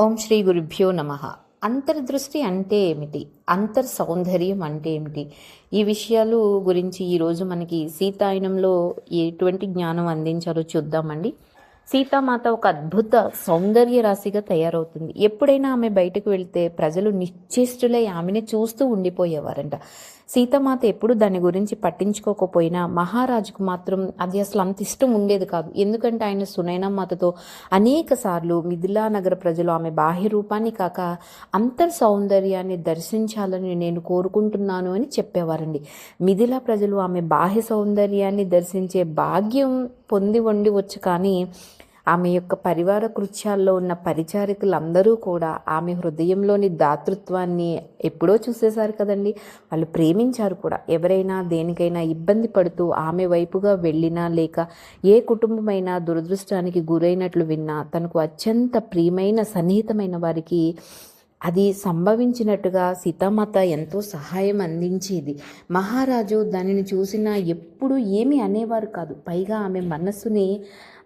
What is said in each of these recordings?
ఓం శ్రీ గురుభ్యో నమ. అంతర్దృష్టి అంటే ఏమిటి? అంతర్ సౌందర్యం అంటే ఏమిటి? ఈ విషయాలు గురించి ఈరోజు మనకి సీతాయనంలో ఎటువంటి జ్ఞానం అందించారో చూద్దామండి. సీతామాత ఒక అద్భుత సౌందర్య రాశిగా తయారవుతుంది. ఎప్పుడైనా ఆమె బయటకు వెళ్తే ప్రజలు నిశ్చేష్టులై ఆమెని చూస్తూ ఉండిపోయేవారంట. సీతమాత ఎప్పుడు దాని గురించి పట్టించుకోకపోయినా మహారాజుకు మాత్రం అది అసలు అంత ఇష్టం ఉండేది కాదు. ఎందుకంటే ఆయన సునైనమ్మతతో అనేక సార్లు మిథిలా నగర ప్రజలు ఆమె బాహ్య రూపాన్ని కాక అంతర్ సౌందర్యాన్ని దర్శించాలని నేను కోరుకుంటున్నాను అని చెప్పేవారండి. మిథిలా ప్రజలు ఆమె బాహ్య సౌందర్యాన్ని దర్శించే భాగ్యం పొంది వండి వచ్చు కానీ ఆమె యొక్క పరివార కృత్యాల్లో ఉన్న పరిచారికులందరూ కూడా ఆమె హృదయంలోని దాతృత్వాన్ని ఎప్పుడో చూసేశారు కదండి. వాళ్ళు ప్రేమించారు కూడా. ఎవరైనా దేనికైనా ఇబ్బంది పడుతూ ఆమె వైపుగా వెళ్ళినా లేక ఏ కుటుంబమైనా దురదృష్టానికి గురైనట్లు విన్నా తనకు అత్యంత ప్రియమైన సన్నిహితమైన వారికి అది సంభవించినట్టుగా సీతామాత ఎంతో సహాయం అందించేది. మహారాజు దానిని చూసినా ఎప్పుడు ఏమీ అనేవారు కాదు. పైగా ఆమె మనస్సుని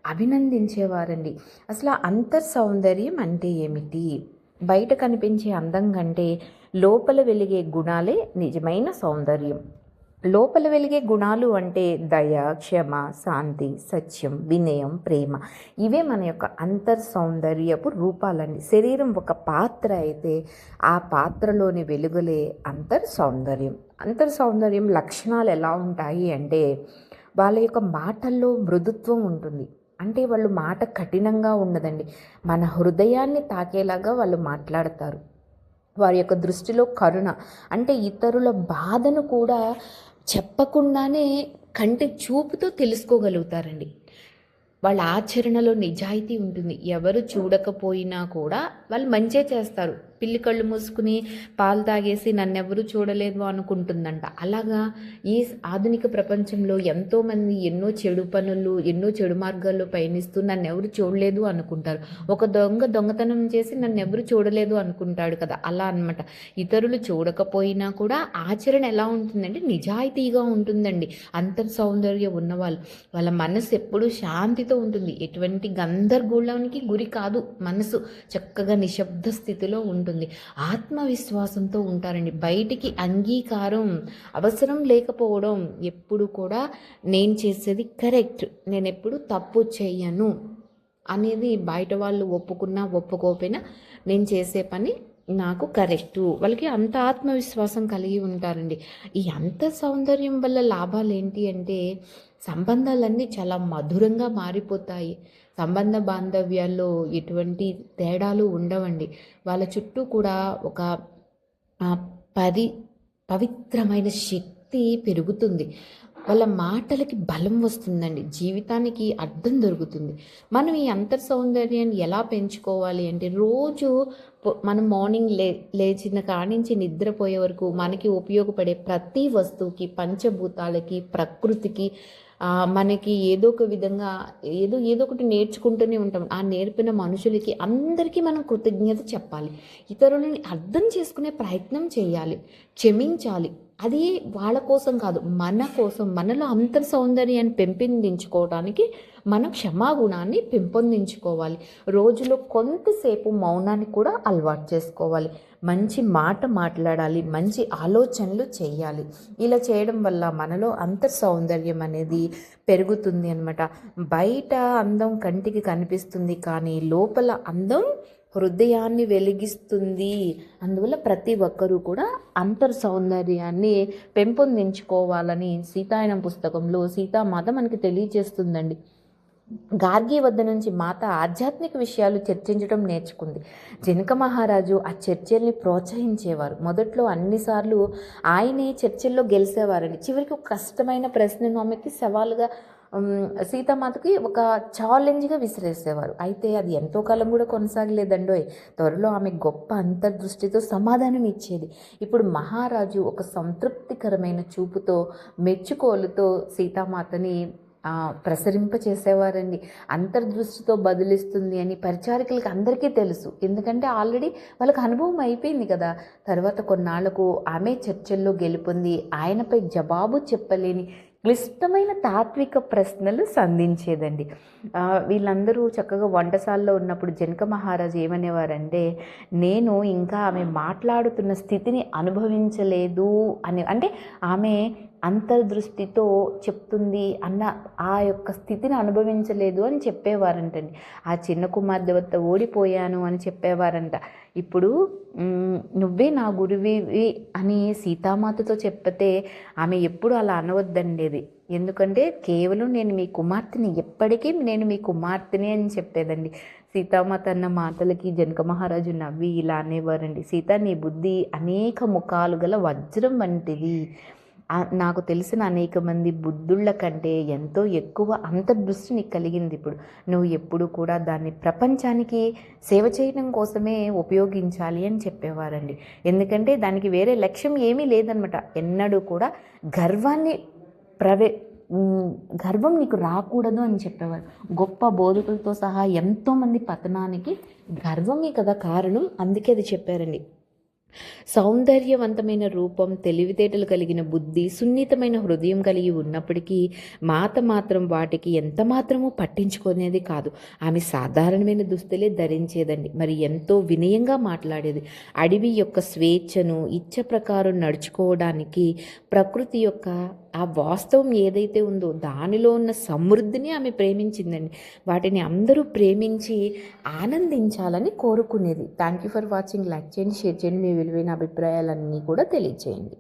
అభినందించేవారండి. అసలు అంతర్ సౌందర్యం అంటే ఏమిటి? బయట కనిపించే అందం కంటే లోపల వెలిగే గుణాలే నిజమైన సౌందర్యం. లోపల వెలిగే గుణాలు అంటే దయ క్షమ శాంతి సత్యం వినయం ప్రేమ. ఇవే మన యొక్క అంతర్ సౌందర్యపు రూపాలండి. శరీరం ఒక పాత్ర అయితే ఆ పాత్రలోని వెలుగులే అంతర్ సౌందర్యం. అంతర్ సౌందర్యం లక్షణాలు ఎలా ఉంటాయి అంటే వాళ్ళ యొక్క మాటల్లో మృదుత్వం ఉంటుంది. అంటే వాళ్ళు మాట కఠినంగా ఉండదండి. మన హృదయాన్ని తాకేలాగా వాళ్ళు మాట్లాడతారు. వారి యొక్క దృష్టిలో కరుణ అంటే ఇతరుల బాధను కూడా చెప్పకుండానే కంటి చూపుతో తెలుసుకోగలుగుతారండి. వాళ్ళ ఆచరణలో నిజాయితీ ఉంటుంది. ఎవరు చూడకపోయినా కూడా వాళ్ళు మంచే చేస్తారు. పిల్లి కళ్ళు మూసుకుని పాలు తాగేసి నన్నెవరూ చూడలేదు అనుకుంటుందంట. అలాగా ఈ ఆధునిక ప్రపంచంలో ఎంతోమంది ఎన్నో చెడు పనులు ఎన్నో చెడు మార్గాల్లో పయనిస్తూ నన్ను ఎవరు చూడలేదు అనుకుంటారు. ఒక దొంగ దొంగతనం చేసి నన్ను ఎవరు చూడలేదు అనుకుంటాడు కదా. అలా అనమాట ఇతరులు చూడకపోయినా కూడా ఆచరణ ఎలా ఉంటుందంటే నిజాయితీగా ఉంటుందండి. అంతర్ సౌందర్యం ఉన్నవాళ్ళు. వాళ్ళ మనసు ఎప్పుడూ శాంతితో ఉంటుంది. ఎటువంటి గందరగోళానికి గురి కాదు. మనసు చక్కగా నిశ్శబ్ద స్థితిలో ఉంటుంది. ఆత్మవిశ్వాసంతో ఉంటారండి. బయటికి అంగీకారం అవసరం లేకపోవడం ఎప్పుడు కూడా నేను చేసేది కరెక్ట్. నేను ఎప్పుడు తప్పు చేయను. అనేది బయట వాళ్ళు ఒప్పుకున్నా ఒప్పుకోకపోయినా నేను చేసే పని నాకు కరెక్టు. వాళ్ళకి అంత ఆత్మవిశ్వాసం కలిగి ఉంటారండి. ఈ అంత సౌందర్యం వల్ల లాభాలు ఏంటి అంటే సంబంధాలన్నీ చాలా మధురంగా మారిపోతాయి. సంబంధ బాంధవ్యాల్లో ఎటువంటి తేడాలు ఉండవండి. వాళ్ళ చుట్టూ కూడా ఒక పది పరి పవిత్రమైన శక్తి పెరుగుతుంది. వాళ్ళ మాటలకి బలం వస్తుందండి. జీవితానికి అర్థం దొరుకుతుంది. మనం ఈ అంతర్ సౌందర్యాన్ని ఎలా పెంచుకోవాలి అంటే రోజు మనం మార్నింగ్ లే లేచిన కానించి నిద్రపోయే వరకు మనకి ఉపయోగపడే ప్రతి వస్తువుకి పంచభూతాలకి ప్రకృతికి మనకి ఏదో ఒక విధంగా ఏదో ఏదో ఒకటి నేర్చుకుంటూనే ఉంటాం. ఆ నేర్పిన మనుషులకి అందరికీ మనం కృతజ్ఞత చెప్పాలి. ఇతరులని అర్థం చేసుకునే ప్రయత్నం చేయాలి. క్షమించాలి. అది వాళ్ళ కోసం కాదు మన కోసం మనలో అంతర్ సౌందర్యాన్ని పెంపొందించుకోవడానికి మన క్షమాగుణాన్ని పెంపొందించుకోవాలి. రోజులో కొంతసేపు మౌనాన్ని కూడా అలవాటు చేసుకోవాలి. మంచి మాట మాట్లాడాలి మంచి ఆలోచనలు చేయాలి. ఇలా చేయడం వల్ల మనలో అంతర్ సౌందర్యం అనేది పెరుగుతుంది అనమాట బయట అందం కంటికి కనిపిస్తుంది కానీ లోపల అందం హృదయాన్ని వెలిగిస్తుంది. అందువల్ల ప్రతి ఒక్కరూ కూడా అంతర్ సౌందర్యాన్ని పెంపొందించుకోవాలని సీతాయనం పుస్తకంలో సీతామాత మనకి తెలియజేస్తుందండి. గార్గి వద్ద నుంచి మాత ఆధ్యాత్మిక విషయాలు చర్చించడం నేర్చుకుంది. జనక మహారాజు ఆ చర్చల్ని ప్రోత్సహించేవారు. మొదట్లో అన్నిసార్లు ఆయనే చర్చల్లో గెలిచేవారని చివరికి ఒక కష్టమైన ప్రశ్నను ఆమెకి సవాలుగా సీతామాతకి ఒక ఛాలెంజ్గా విసిరేసేవారు. అయితే అది ఎంతో కాలం కూడా కొనసాగలేదండోయ్. త్వరలో ఆమె గొప్ప అంతర్దృష్టితో సమాధానం ఇచ్చేది. ఇప్పుడు మహారాజు ఒక సంతృప్తికరమైన చూపుతో మెచ్చుకోలుతో సీతామాతని ప్రసరింపచేసేవారండి. అంతర్దృష్టితో బదులిస్తుంది అని పరిచారికులకి అందరికీ తెలుసు. ఎందుకంటే ఆల్రెడీ వాళ్ళకి అనుభవం అయిపోయింది కదా. తర్వాత కొన్నాళ్ళకు ఆమె చర్చల్లో గెలుపొంది ఆయనపై జవాబు చెప్పలేని క్లిష్టమైన తాత్విక ప్రశ్నలు సంధించేదండి. వీళ్ళందరూ చక్కగా వంటశాలలో ఉన్నప్పుడు జనక మహారాజు ఏమనేవారంటే నేను ఇంకా ఆమె మాట్లాడుతున్న స్థితిని అనుభవించలేదు అని. అంటే ఆమె అంతర్దృష్టితో చెప్తుంది అన్న ఆ యొక్క స్థితిని అనుభవించలేదు అని చెప్పేవారంటండి. ఆ చిన్న కుమార్తె వద్ద ఓడిపోయాను అని చెప్పేవారంట. ఇప్పుడు నువ్వే నా గురువివి అని సీతామాతతో చెప్పితే ఆమె ఎప్పుడు అలా అనవద్దండేది ఎందుకంటే కేవలం నేను మీ కుమార్తెని ఎప్పటికీ నేను మీ కుమార్తెని అని చెప్పేదండి. సీతామాత అన్న మాటలకి జనక మహారాజు నవ్వి ఇలా అనేవారండి. సీత నీ బుద్ధి అనేక ముఖాలు గల వజ్రం వంటిది. నాకు తెలిసిన అనేక మంది బుద్ధుళ్ళ కంటే ఎంతో ఎక్కువ అంతర్దృష్టి నీకు కలిగింది ఇప్పుడు. నువ్వు ఎప్పుడు కూడా దాన్ని ప్రపంచానికి సేవ చేయడం కోసమే ఉపయోగించాలి అని చెప్పేవారండి. ఎందుకంటే దానికి వేరే లక్ష్యం ఏమీ లేదనమాట ఎన్నడూ కూడా గర్వాన్ని ప్రవే గర్వం నీకు రాకూడదు అని చెప్పేవారు. గొప్ప బోధకులతో సహా ఎంతోమంది పతనానికి గర్వమే కదా కారణం. అందుకే అది చెప్పారండి. సౌందర్యవంతమైన రూపం తెలివితేటలు కలిగిన బుద్ధి సున్నితమైన హృదయం కలిగి ఉన్నప్పటికీ మాత మాత్రం వాటికి ఎంత మాత్రమూ పట్టించుకునేది కాదు. ఆమె సాధారణమైన దుస్తులే ధరించేదండి. మరి ఎంతో వినయంగా మాట్లాడేది. అడవి యొక్క స్వేచ్ఛను ఇచ్చ ప్రకారం నడుచుకోవడానికి ప్రకృతి యొక్క ఆ వాస్తవం ఏదైతే ఉందో దానిలో ఉన్న సమృద్ధిని ఆమె ప్రేమించిందండి. వాటిని అందరూ ప్రేమించి ఆనందించాలని కోరుకునేది. Thank you for watching like చేయండి షేర్ చేయండి. మీ విలువైన అభిప్రాయాలన్నీ కూడా తెలియజేయండి